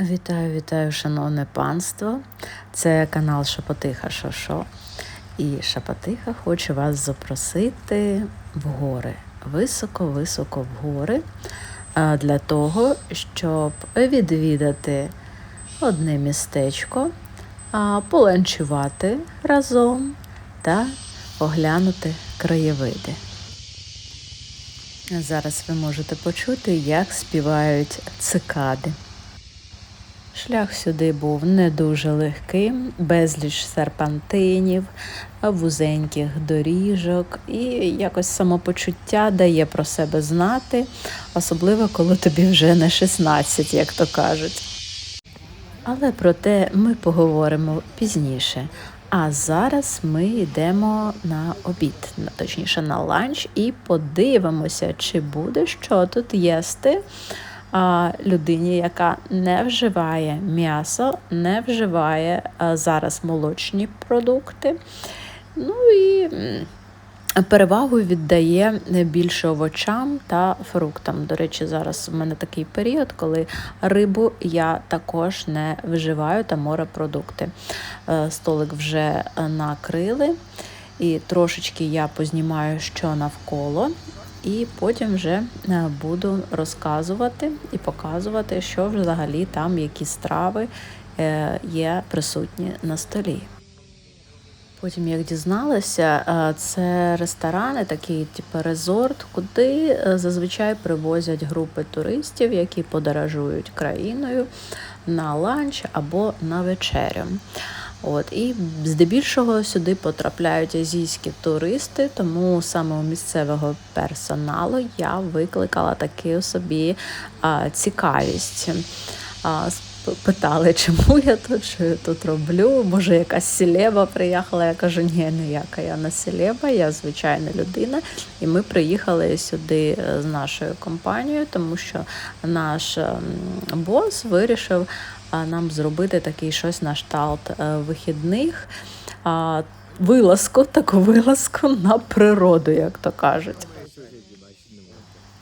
Вітаю, вітаю, шановне панство. Це канал Шапотиха Шошо. І Шапотиха хоче вас запросити в гори, високо-високо в гори, для того, щоб відвідати одне містечко, поланчувати разом та оглянути краєвиди. Зараз ви можете почути, як співають цикади. Шлях сюди був не дуже легким, безліч серпантинів, вузеньких доріжок, і якось самопочуття дає про себе знати, особливо коли тобі вже не 16, як то кажуть. Але про те ми поговоримо пізніше. А зараз ми йдемо на обід, точніше на ланч, і подивимося, чи буде що тут їсти а, людині, яка не вживає м'ясо, не вживає а, зараз молочні продукти. Ну і перевагу віддає більше овочам та фруктам. До речі, зараз у мене такий період, коли рибу я також не вживаю та морепродукти. Е, Столик вже накрили, і трошечки я познімаю, що навколо. І потім вже е, буду розказувати і показувати, що взагалі там, які страви е, є присутні на столі. Потім, як дізналася, е, це ресторани, такий типу резорт, куди зазвичай привозять групи туристів, які подорожують країною на ланч або на вечерю. От і здебільшого сюди потрапляють азійські туристи, тому саме у місцевого персоналу я викликала таку собі а, цікавість. А, питали, чому я тут, що я тут роблю. Може, якась селеба приїхала. Я кажу, ні, ніяка я не селеба, я звичайна людина. І ми приїхали сюди е, з нашою компанією, тому що наш ем, бос вирішив нам зробити такий щось на шталт е, вихідних. Вилазку, таку вилазку на природу, як то кажуть.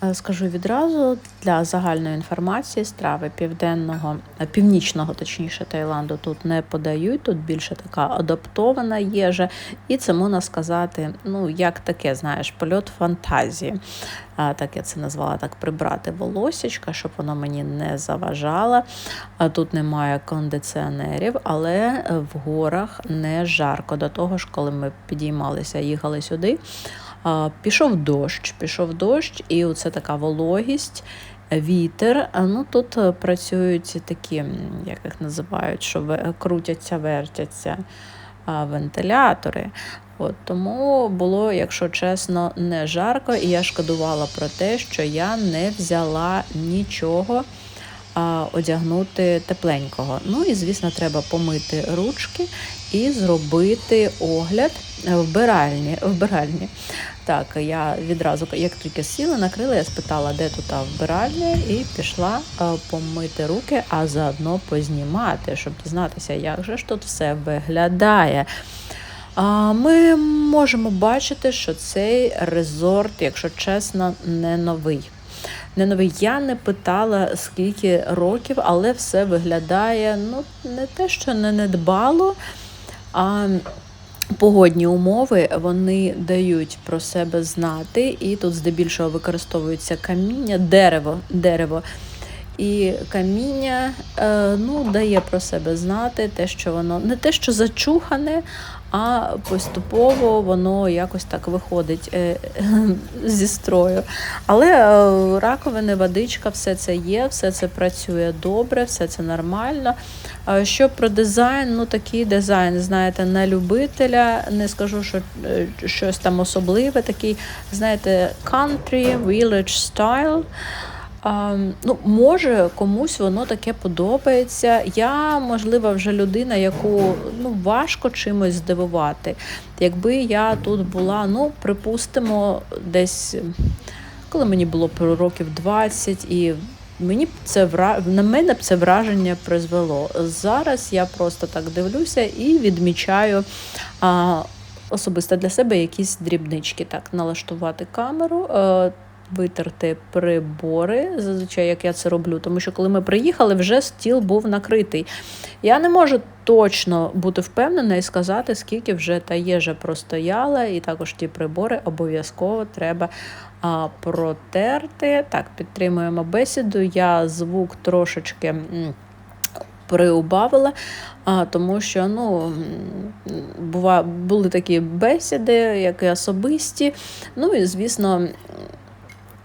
Е, Скажу відразу для загальної інформації страви південного, е, північного, точніше, Таїланду тут не подають. Тут більше така адаптована їжа, і це можна сказати, ну як таке, знаєш, польот фантазії. Так я це назвала так прибрати волосічка, щоб воно мені не заважало. Тут немає кондиціонерів, але е, в горах не жарко. До того ж, коли ми підіймалися, їхали сюди. Пішов дощ, пішов дощ, і оце така вологість, вітер. Ну, тут е, працюють такі, як їх називають, що крутяться, вертяться вентилятори. От, тому було, якщо чесно, не жарко, і я шкодувала про те, що я не взяла нічого одягнути тепленького. Ну і, звісно, треба помити ручки і зробити огляд вбиральні. вбиральні. Так, я відразу, як тільки сіла, накрила, я спитала, де тут вбиральня, і пішла помити руки, а заодно познімати, щоб дізнатися, як же ж тут все виглядає. Ми можемо бачити, що цей резорт, якщо чесно, не новий. Не новий. Я не питала, скільки років, але все виглядає ну, не те, що не недбало, а погодні умови вони дають про себе знати, і тут здебільшого використовується каміння, дерево, дерево. І каміння е, ну, дає про себе знати, те, що воно не те, що зачухане, а поступово воно якось так виходить е, зі строю. Але е, раковини, водичка, все це є, все це працює добре, все це нормально. Що про дизайн, ну такий дизайн, знаєте, на любителя, не скажу, що щось там особливе, такий, знаєте, country, village style. Ну, може, комусь воно таке подобається. Я, можливо, вже людина, яку ну, важко чимось здивувати. Якби я тут була, ну, припустимо, десь коли мені було років 20, і мені це на мене б це враження призвело. Зараз я просто так дивлюся і відмічаю. Особисто для себе якісь дрібнички, так, налаштувати камеру, е, витерти прибори, зазвичай як я це роблю, тому що коли ми приїхали, вже стіл був накритий. Я не можу точно бути впевнена і сказати, скільки вже та їжа простояла, і також ті прибори обов'язково треба а, протерти. Так, підтримуємо бесіду. Я звук трошечки. Приубавила, а, тому що ну, бува, були такі бесіди, як і особисті. Ну і, звісно,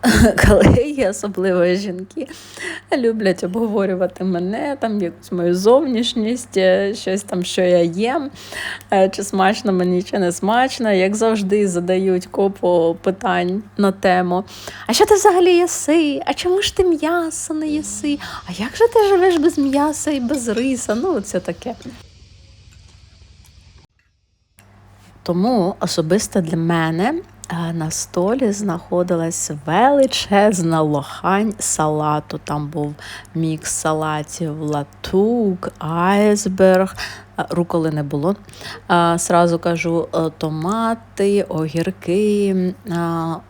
колеги, особливо жінки, люблять обговорювати мене, там якусь мою зовнішність, е, щось там, що я їм, е, чи смачно мені, чи не смачно. Як завжди, задають купу питань на тему. А що ти взагалі єси? А чому ж ти м'ясо не їси? А як же ти живеш без м'яса і без риса? Ну, це таке. Тому особисто для мене на столі знаходилась величезна лохань салату. Там був мікс салатів, латук, айсберг, руколи не було. Сразу кажу е, томати, огірки,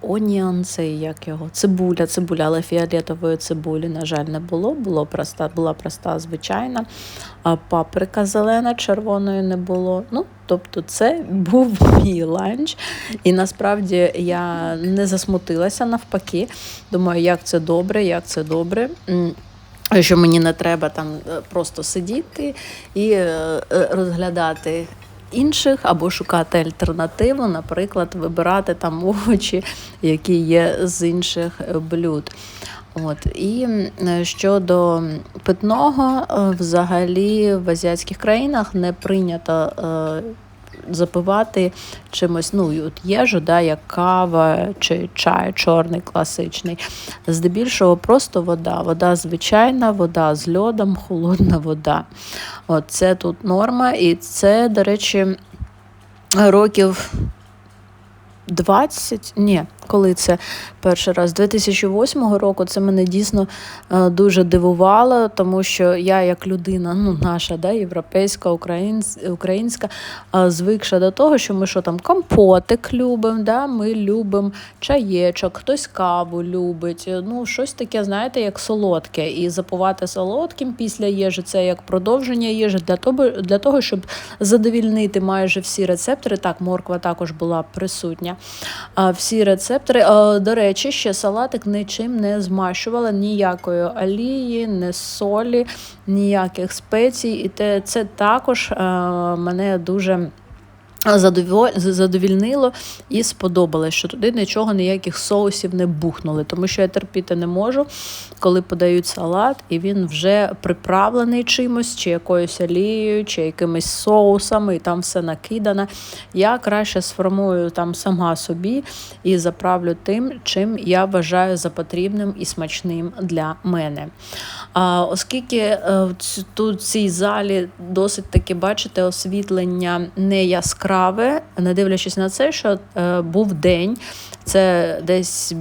оніон, це як його, цибуля, цибуля, але фіолетової цибулі, на жаль, не було. Було проста, Була проста, звичайна. Паприка зелена, червоної не було. Ну, Тобто це був мій ланч. І насправді я не засмутилася навпаки. Думаю, як це добре, як це добре. Що мені не треба там е, просто сидіти і е, е, розглядати інших або шукати альтернативу, наприклад, вибирати там овочі, які є з інших блюд. От І щодо питного, взагалі в азіатських країнах не прийнято запивати чимось, ну от їжу, да, як кава чи чай, чорний, класичний. Здебільшого просто вода. Вода звичайна, вода з льодом, холодна вода. От Це тут норма, і це, до речі, років 20, ні, коли це перший раз, 2008 року, це мене дійсно е, дуже дивувало, тому що я, як людина, ну наша, да, європейська, українська, е, звикша до того, що ми що там компотик любимо, да, ми любимо чаєчок, хтось каву любить. Ну, щось таке, знаєте, як солодке. І запувати солодким після їжі це як продовження їжі для того, для того, щоб задовільнити майже всі рецептори. Так, морква також була присутня. Всі рецептори. До речі, ще салатик нічим не змащувала, ніякої олії, не солі, ніяких спецій. І це також мене дуже задовільнило і сподобалось, що туди нічого, ніяких соусів не бухнули, тому що я терпіти не можу, коли подають салат, і він вже приправлений чимось, чи якоюсь олією, чи якимись соусами, і там все накидане. Я краще сформую там сама собі і заправлю тим, чим я вважаю за потрібним і смачним для мене. А, Оскільки е, тут в цій залі досить таки, бачите, освітлення не яскраве, не дивлячись на це, що е, був день, це десь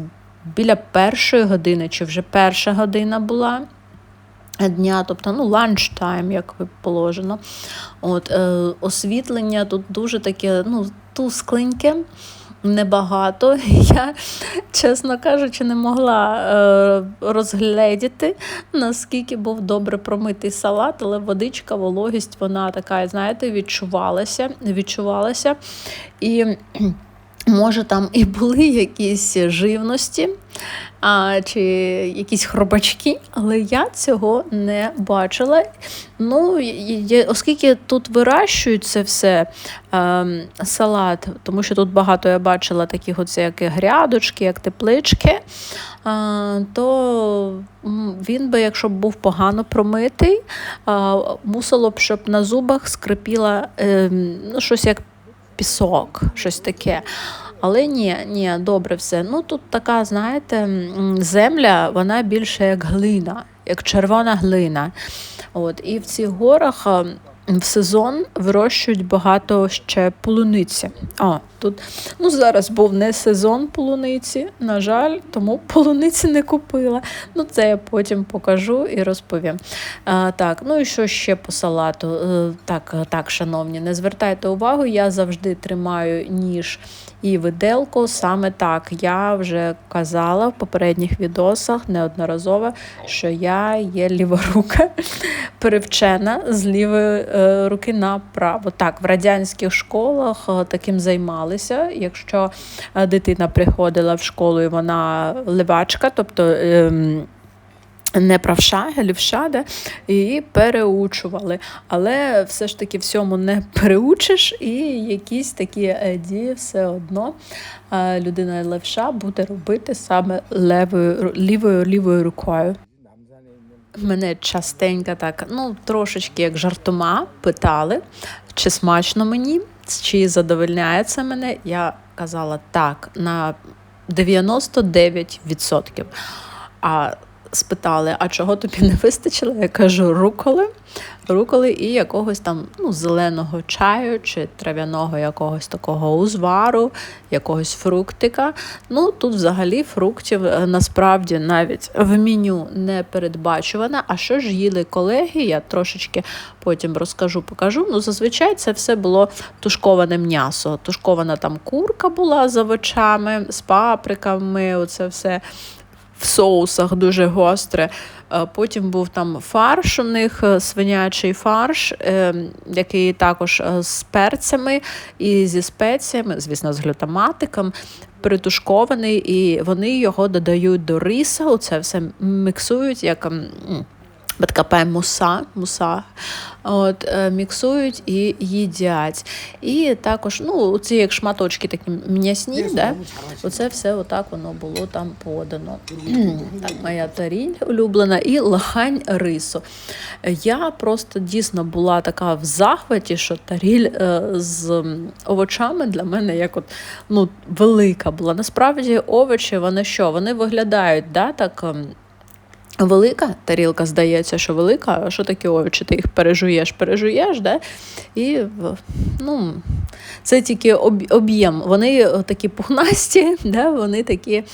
біля першої години, чи вже перша година була. Дня, тобто ну, ланчтайм, як положено. От, е, Освітлення тут дуже таке ну, тускленьке небагато. Я, чесно кажучи, не могла е, розгледіти, наскільки був добре промитий салат, але водичка, вологість, вона така, знаєте, відчувалася. відчувалася. І Може, там і були якісь живності а, чи якісь хробачки, але я цього не бачила. Ну, Оскільки тут вирощують це все а, ем, салат, тому що тут багато я бачила таких от як грядочки, як теплички, а, то він би, якщо б був погано промитий, а, мусило б, щоб на зубах скрипіла ем, ну, щось як пісок, щось таке. Але ні, ні, добре все. Ну тут така, знаєте, земля, вона більше як глина, як червона глина. От, І в цих горах в сезон вирощують багато ще полуниці. А, тут ну зараз був не сезон полуниці, на жаль, тому полуниці не купила. Ну, це я потім покажу і розповім. А, Так, ну і що ще по салату? Е, так, так, шановні, не звертайте увагу, я завжди тримаю ніж і виделку. Саме так я вже казала в попередніх відосах неодноразово, що я є ліворука перевчена з лівої е, руки на право. Так, в радянських школах е, таким займалися. Якщо е, дитина приходила в школу і вона левачка, тобто. Ем, не правша, лівша, де, і переучували. Але все ж таки всьому не переучиш, і якісь такі дії все одно людина левша буде робити саме левою лівою лівою рукою. Мене частенько так, ну, трошечки як жартома питали, чи смачно мені, чи задовольняє це мене. Я казала так, на 99%. А спитали, а чого тобі не вистачило? Я кажу, руколи, руколи і якогось там ну, зеленого чаю чи трав'яного якогось такого узвару, якогось фруктика. Ну тут взагалі фруктів е, насправді навіть в меню не передбачувано. А що ж їли колеги? Я трошечки потім розкажу, покажу. Ну, зазвичай це все було тушковане м'ясо. Тушкована там курка була з овочами, з паприками. Оце все в соусах дуже гостре. Потім був там фарш у них, е, свинячий фарш, е, який також е, з перцями і зі спеціями, звісно, з глютаматиком, притушкований, і вони його додають до риса. Це все міксують як така муса, муса от, е, міксують і їдять. І також ну, ці як шматочки такі м'ясні, да? оце все отак воно було там подано. так, Моя таріль улюблена і лахань рису. Я просто дійсно була така в захваті, що таріль з овочами для мене як от, ну, велика була. Насправді овочі, вони що? Вони виглядають да, так. Велика тарілка, здається, що велика, а що таке овочі? Ти їх пережуєш, пережуєш, да? і ну, це тільки об'єм. Вони такі пухнасті, да? вони такі,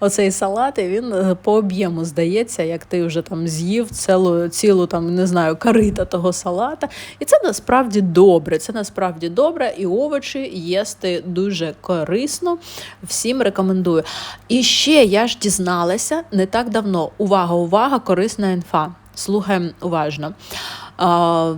оцей салат, і він е, по об'єму здається, як ти вже там з'їв цілу, цілу там, не знаю, карита того салата. І це насправді добре. Це насправді добре, і овочі їсти дуже корисно. Всім рекомендую. І ще я ж дізналася не так давно. Увага, увага! Увага, корисна інфа. Слухаємо уважно.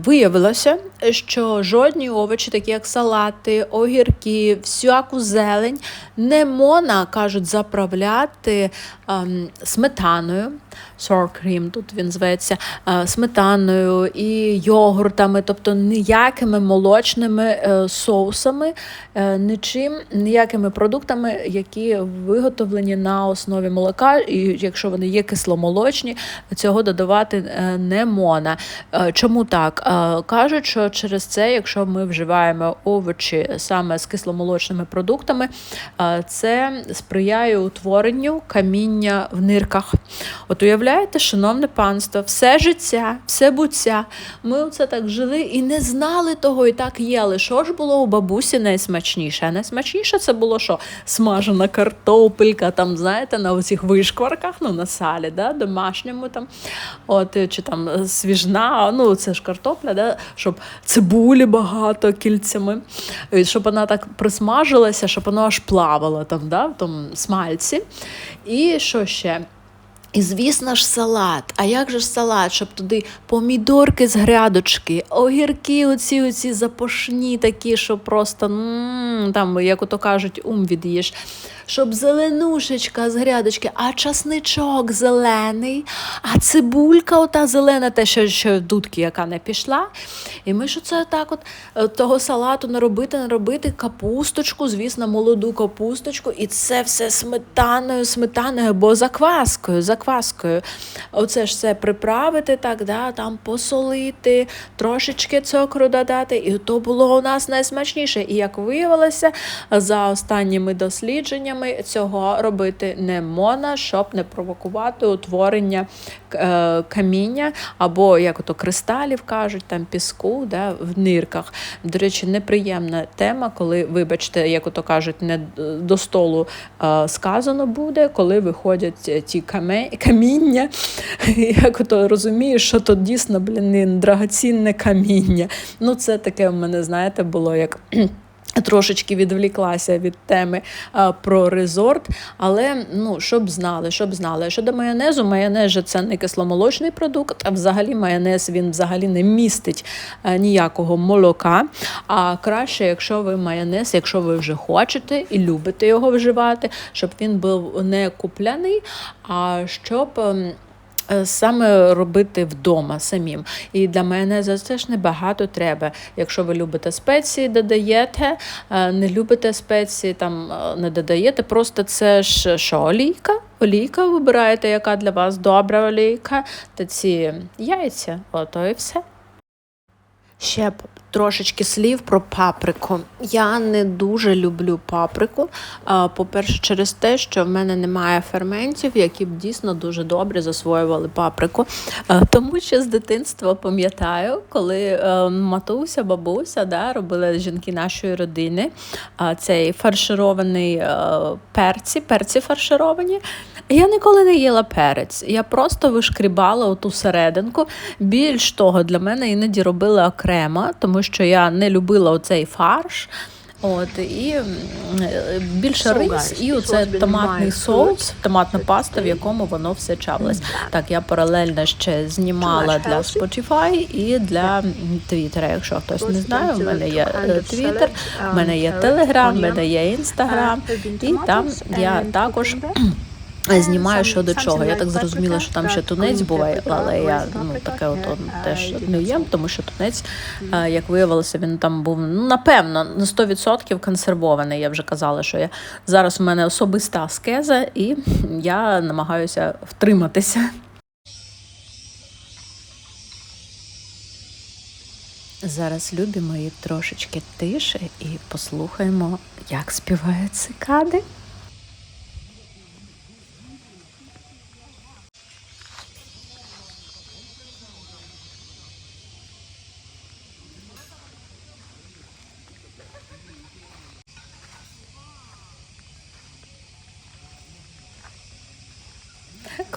Виявилося, що жодні овочі, такі як салати, огірки, всяку зелень, не можна, кажуть, заправляти ем, сметаною. Sour тут він зветься, е, сметаною і йогуртами, тобто ніякими молочними е, соусами, е, нічим, ніякими продуктами, які виготовлені на основі молока, і якщо вони є кисломолочні, цього додавати не можна. Чому так? Кажуть, що через це, якщо ми вживаємо овочі саме з кисломолочними продуктами, це сприяє утворенню каміння в нирках. От уявляєте, шановне панство, все життя, все буття. Ми оце так жили і не знали того, і так їли. Що ж було у бабусі найсмачніше? А найсмачніше це було що? Смажена картопелька, там, знаєте, на оцих вишкварках, ну, на салі, да, домашньому там, от, чи там свіжна, ну, це ж картопля, да, щоб цибулі багато кільцями, щоб вона так присмажилася, щоб воно аж плавало там, да, в тому смальці. І що ще? І, звісно ж, салат. А як же ж салат, щоб туди помідорки з грядочки, огірки, оці оці запашні такі, що просто м-м, там, як ото кажуть, ум від'їш щоб зеленушечка з грядочки, а часничок зелений, а цибулька, ота зелена, те, що що дудки, яка не пішла. І ми що це так от е, того салату наробити, наробити капусточку, звісно, молоду капусточку, і це все сметаною, сметаною, бо закваскою, закваскою. Оце ж все приправити, так, да, там посолити, трошечки цукру додати. І то було у нас найсмачніше. І як виявилося, за останніми дослідженнями, теми цього робити не можна, щоб не провокувати утворення е, каміння або як ото кристалів кажуть, там піску да, в нирках. До речі, неприємна тема, коли, вибачте, як ото кажуть, не до столу е, сказано буде, коли виходять ті каміння. Як ото розумієш, що то дійсно блін, драгоцінне каміння. Ну, це таке в мене, знаєте, було як. Трошечки відвліклася від теми а, про резорт, але ну щоб знали, щоб знали. Щодо майонезу, майонез же це не кисломолочний продукт, а взагалі майонез він взагалі не містить а, ніякого молока. А краще, якщо ви майонез, якщо ви вже хочете і любите його вживати, щоб він був не купляний, а щоб. Е, Саме робити вдома самим. І для майонезу це ж небагато треба. Якщо ви любите спеції, додаєте, е, не любите спеції, там е, не додаєте. Просто це ж що олійка. Олійка вибираєте, яка для вас добра олійка, та ці яйця, ото і все. Ще трошечки слів про паприку. Я не дуже люблю паприку. По-перше, через те, що в мене немає ферментів, які б дійсно дуже добре засвоювали паприку. Тому що з дитинства пам'ятаю, коли е, матуся, бабуся да, робили жінки нашої родини цей фарширований е, перці, перці фаршировані. Я ніколи не їла перець. Я просто вишкрібала оту серединку. Більш того, для мене іноді робили окремо, тому я не любила оцей фарш. От і е, більше рис, і оце томатний соус, томатна паста, в якому воно все чавилось. Так, я паралельно ще знімала для. Spotify і для Твіттера. Якщо хтось не знає, в мене є е, Твіттер, в мене є Телеграм, в мене є Інстаграм. І там я також. Е, Знімаю some- щодо чого. Я так зрозуміла, що там ще тунець буває, але я ну таке от теж не їм, тому що тунець, е, як виявилося, він там був ну напевно на 100% консервований. Я вже казала, що я зараз у мене особиста аскеза, і я намагаюся втриматися. Зараз любі мої трошечки тише і послухаємо, як співають цикади.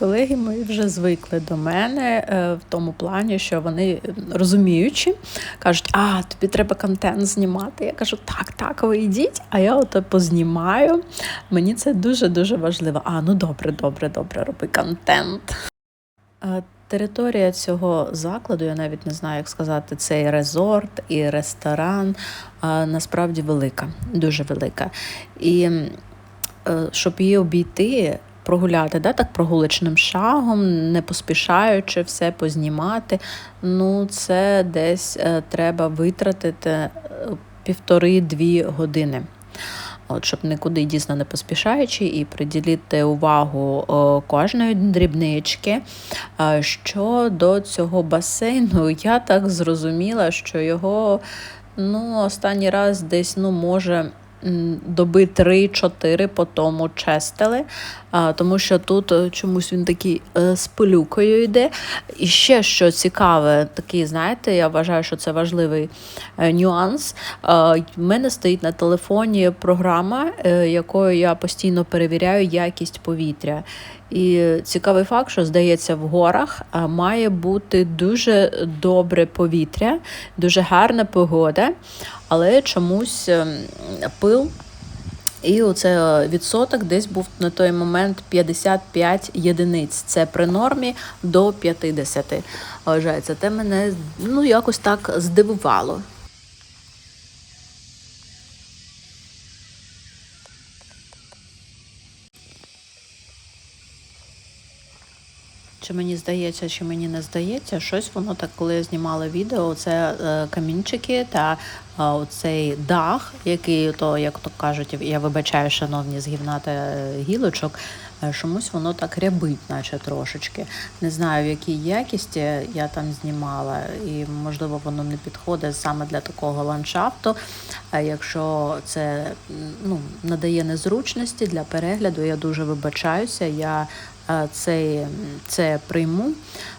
Колеги мої вже звикли до мене е, в тому плані, що вони розуміючи, кажуть, а тобі треба контент знімати. Я кажу, так, так, ви йдіть, а я ото познімаю. Мені це дуже-дуже важливо. А, ну добре, добре, добре, роби контент. Е, Територія цього закладу, я навіть не знаю, як сказати, цей резорт і ресторан е, насправді велика, дуже велика. І щоб її обійти, прогуляти, да, так прогулочним шагом, не поспішаючи все познімати, ну це десь е, треба витратити е, півтори-дві години. От, щоб нікуди дійсно не поспішаючи, і приділити увагу о, кожної дрібнички. А Щодо цього басейну, я так зрозуміла, що його ну, останній раз десь ну, може. Доби 3-4 по тому чистили, тому що тут е, чомусь він такий е, з пилюкою йде. І ще що цікаве, такий, знаєте, я вважаю, що це важливий е, нюанс. У мене стоїть на телефоні програма, якою я постійно перевіряю якість повітря. І цікавий факт, що здається, в горах має бути дуже добре повітря, дуже гарна погода, але чомусь ем, пил. І оце е, відсоток десь був на той момент 55 єдиниць. Це при нормі до 50 вважається. Те мене ну якось так здивувало. Чи мені здається, чи мені не здається, щось воно так, коли я знімала відео, це е, камінчики та е, оцей дах, який то, як то кажуть, я вибачаю, шановні з гівна е, гілочок, е, чомусь воно так рябить, наче трошечки. Не знаю, в якій якісті я там знімала, і можливо воно не підходить саме для такого ландшафту. Якщо це ну, надає незручності для перегляду, я дуже вибачаюся. Я це, це прийму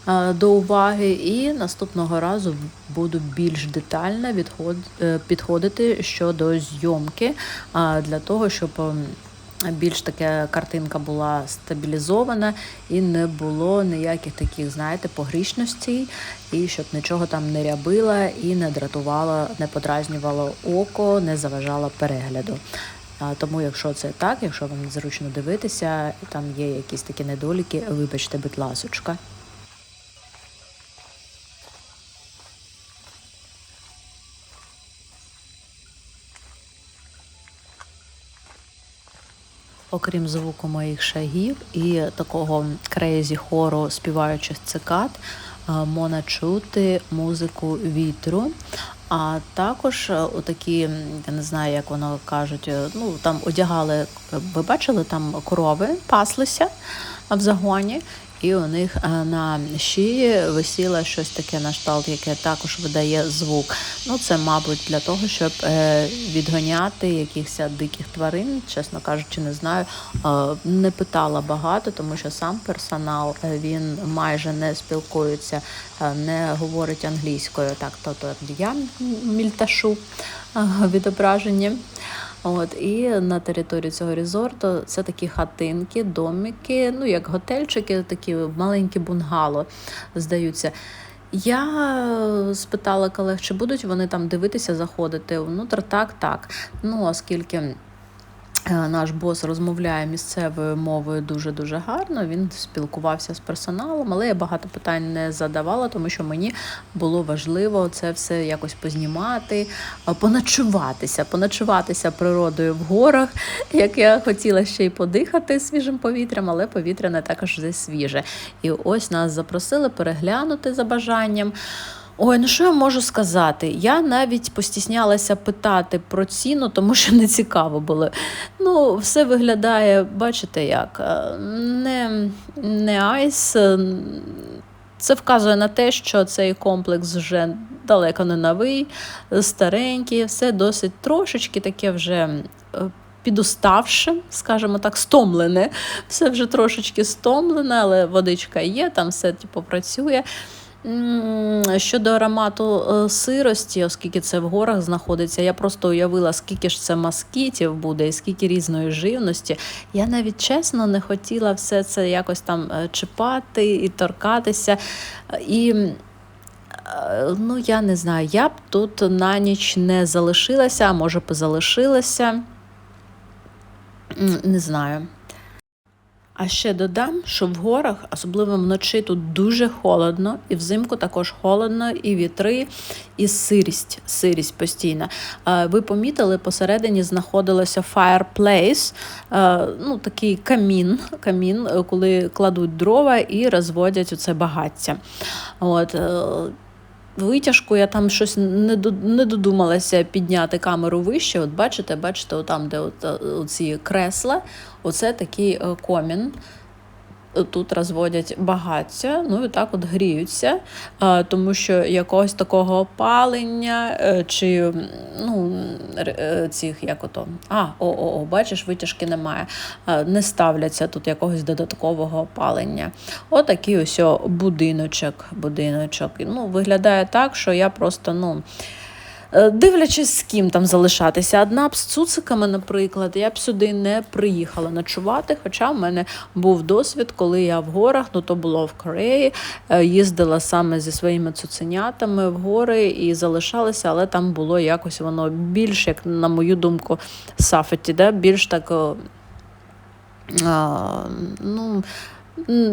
е, до уваги, і наступного разу буду більш детально відход, е, підходити щодо зйомки е, для того, щоб більш таке картинка була стабілізована і не було ніяких таких, знаєте, погрішностей, і щоб нічого там не рябило і не дратувало, не подразнювало око, не заважало перегляду. Тому, якщо це так, якщо вам незручно дивитися, там є якісь такі недоліки, вибачте, будь ласочка. Окрім звуку моїх шагів і такого крейзі хору співаючих цикад, е, можна чути музику вітру. А також е, отакі, я не знаю, як воно кажуть, е, ну там одягали, ви бачили, там корови паслися в загоні, і у них е, на шиї висіло щось таке на шталт, яке також видає звук. Ну, це, мабуть, для того, щоб е, відганяти якихось диких тварин, чесно кажучи, не знаю. Е, не питала багато, тому що сам персонал він майже не спілкується, не говорить англійською, так то я мільташу відображення. От і на території цього резорту це такі хатинки, домики, ну як готельчики, такі маленькі бунгало здаються. Я спитала колег, чи будуть вони там дивитися, заходити внутрі? Так, так. Ну оскільки. Е, наш бос розмовляє місцевою мовою дуже дуже гарно. Він спілкувався з персоналом, але я багато питань не задавала, тому що мені було важливо це все якось познімати, поночуватися, поночуватися природою в горах. Як я хотіла ще й подихати свіжим повітрям, але повітря не також свіже. І ось нас запросили переглянути за бажанням. Ой, ну що я можу сказати? Я навіть постіснялася питати про ціну, тому що не цікаво було. Ну, все виглядає, бачите, як е, не, не айс. Це вказує на те, що цей комплекс вже далеко не новий, старенький, все досить трошечки таке вже е, підуставше, скажімо так, стомлене. Все вже трошечки стомлене, але водичка є, там все типу, працює. Щодо аромату е, сирості, оскільки це в горах знаходиться, я просто уявила, скільки ж це маскітів буде і скільки різної живності. Я навіть чесно не хотіла все це якось там е, чіпати і торкатися. І е, ну, я не знаю, я б тут на ніч не залишилася, а може б залишилася. Не знаю. А ще додам, що в горах, особливо вночі, тут дуже холодно, і взимку також холодно, і вітри, і сирість, сирість постійна. Ви помітили, посередині знаходилося fireplace, ну такий камін, камін, коли кладуть дрова і розводять оце багаття. От, е, Витяжку я там щось не не додумалася підняти камеру вище. От бачите, бачите, там, де от, е, ці кресла, оце такий е, комін тут розводять багаття, ну і так от гріються, тому що якогось такого опалення е, чи ну, е, цих як ото, а, о, о, о, бачиш, витяжки немає. Не ставляться тут якогось додаткового опалення. Отакий ось будиночок. будиночок. Ну, Виглядає так, що я просто, ну. Е, дивлячись, з ким там залишатися. Одна б з цуциками, наприклад, я б сюди не приїхала ночувати. Хоча в мене був досвід, коли я в горах, ну то було в Кореї, е, їздила саме зі своїми цуценятами в гори і залишалася, але там було якось воно більш, як на мою думку, сафеті, да? більш так. А, ну,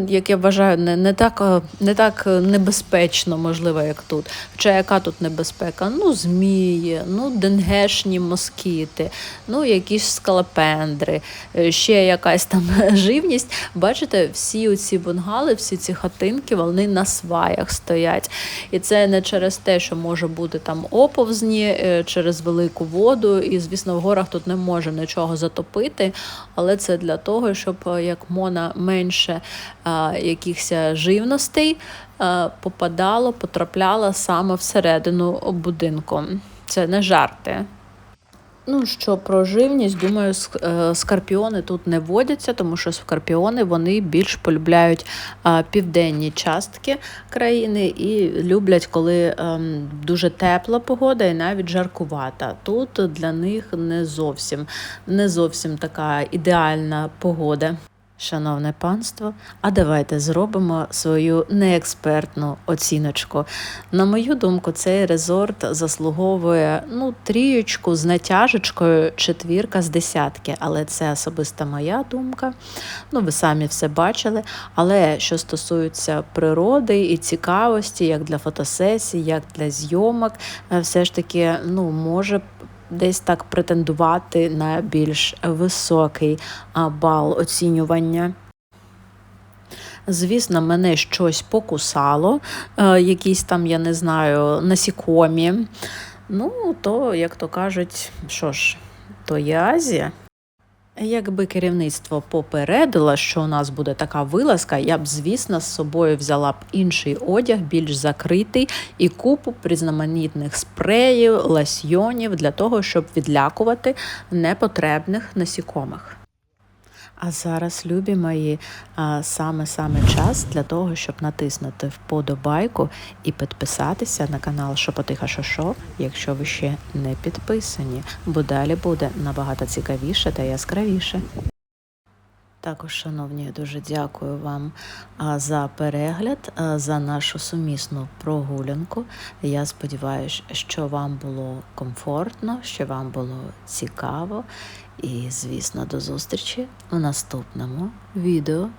як я вважаю, не, не, так, е, не так е, небезпечно, можливо, як тут. Хоча яка тут небезпека? Ну, змії, ну, денгешні москіти, ну, якісь скалопендри, е, ще якась там живність. Бачите, всі ці бунгали, всі ці хатинки, вони на сваях стоять. І це не через те, що може бути там оповзні через велику воду. І, звісно, в горах тут не може нічого затопити, але це для того, щоб як мона менше якихось живностей а, попадало, потрапляло саме всередину будинку. Це не жарти. Ну що про живність, думаю, е, скорпіони тут не водяться, тому що скорпіони вони більш полюбляють південні частки країни і люблять, коли ем, дуже тепла погода і навіть жаркувата. Тут для них не зовсім не зовсім така ідеальна погода. Шановне панство, а давайте зробимо свою неекспертну оціночку. На мою думку, цей резорт заслуговує ну, трієчку з натяжечкою, четвірка з десятки, але це особиста моя думка. Ну, ви самі все бачили. Але що стосується природи і цікавості, як для фотосесій, як для зйомок, е, все ж таки ну, може десь так претендувати на більш високий бал оцінювання. Звісно, мене щось покусало, е, якісь там, я не знаю, насікомі. Ну, то, як то кажуть, що ж, то є Азія. Якби керівництво попередило, що у нас буде така вилазка, я б, звісно, з собою взяла б інший одяг, більш закритий, і купу різноманітних спреїв, ласьйонів для того, щоб відлякувати непотребних насікомих. А зараз, любі мої, саме-саме час для того, щоб натиснути вподобайку і підписатися на канал Шопотиха Шошо, якщо ви ще не підписані, бо далі буде набагато цікавіше та яскравіше. Також, шановні, дуже дякую вам за перегляд, за нашу сумісну прогулянку. Я сподіваюся, що вам було комфортно, що вам було цікаво. І, звісно, до зустрічі у наступному відео.